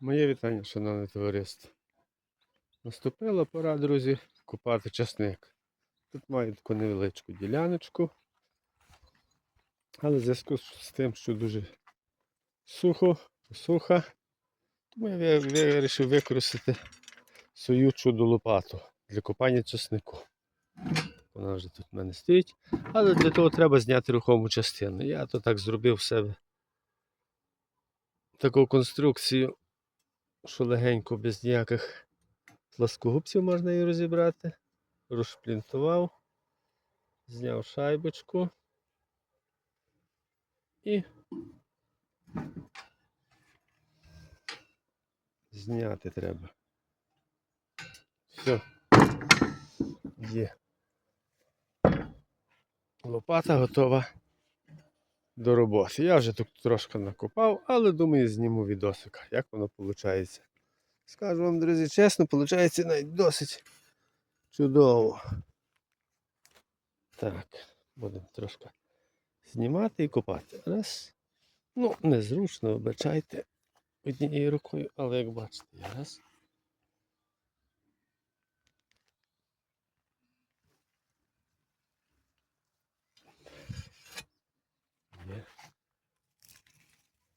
Моє вітання, шановне товариство. Наступила пора, друзі, купати часник. Тут маю таку невеличку діляночку. Але в зв'язку з тим, що дуже сухо, суха, тому я вирішив використати свою чудо лопату для копання часнику. Вона вже тут в мене стоїть. Але для того треба зняти рухому частину. Я то так зробив в себе таку конструкцію, що легенько без ніяких пласкогубців можна її розібрати. Розшплінтував, зняв шайбочку і зняти треба. Все. Є. Лопата готова до роботи. Я вже тут трошки накопав, але думаю, зніму відосика, як воно виходить. Скажу вам, друзі, чесно, виходить навіть досить чудово. Так, будемо трошки знімати і копати. Раз. Ну, незручно, вибачайте однією рукою, але як бачите, раз.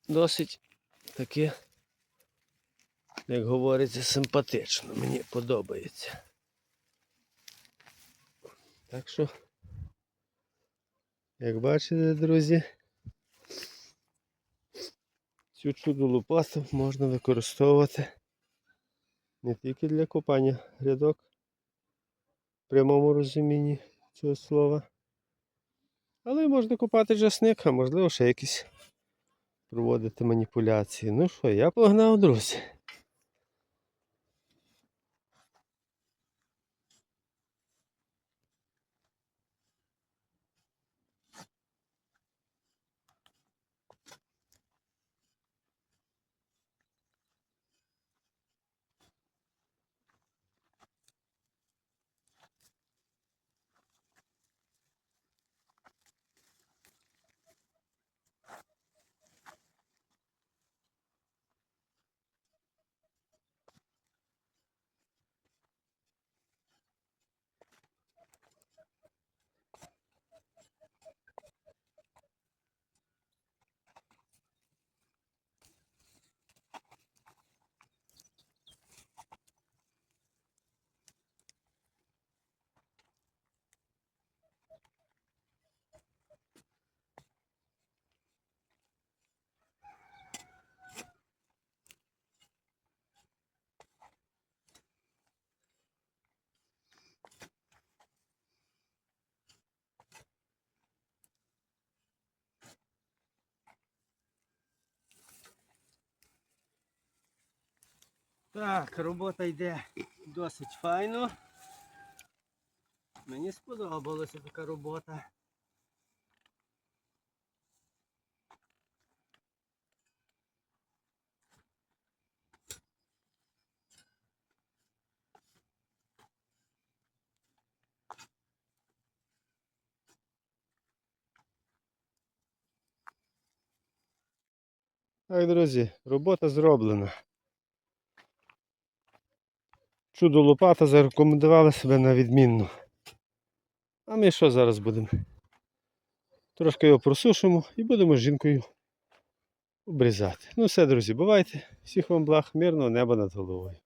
Досить таке, як говориться, симпатично. Мені подобається. Так що, як бачите, друзі, цю чуду лопату можна використовувати не тільки для копання грядок в прямому розумінні цього слова. Але можна копати часник, а можливо ще якісь проводити маніпуляції. Ну що, я погнав, друзі. Так, робота йде досить файно. Мені сподобалася така робота. Так, друзі, робота зроблена. Чудо лопата зарекомендувала себе на відмінно. А ми що зараз будемо? Трошки його просушимо і будемо з жінкою обрізати. Ну все, друзі, бувайте. Всіх вам благ, мирного неба над головою.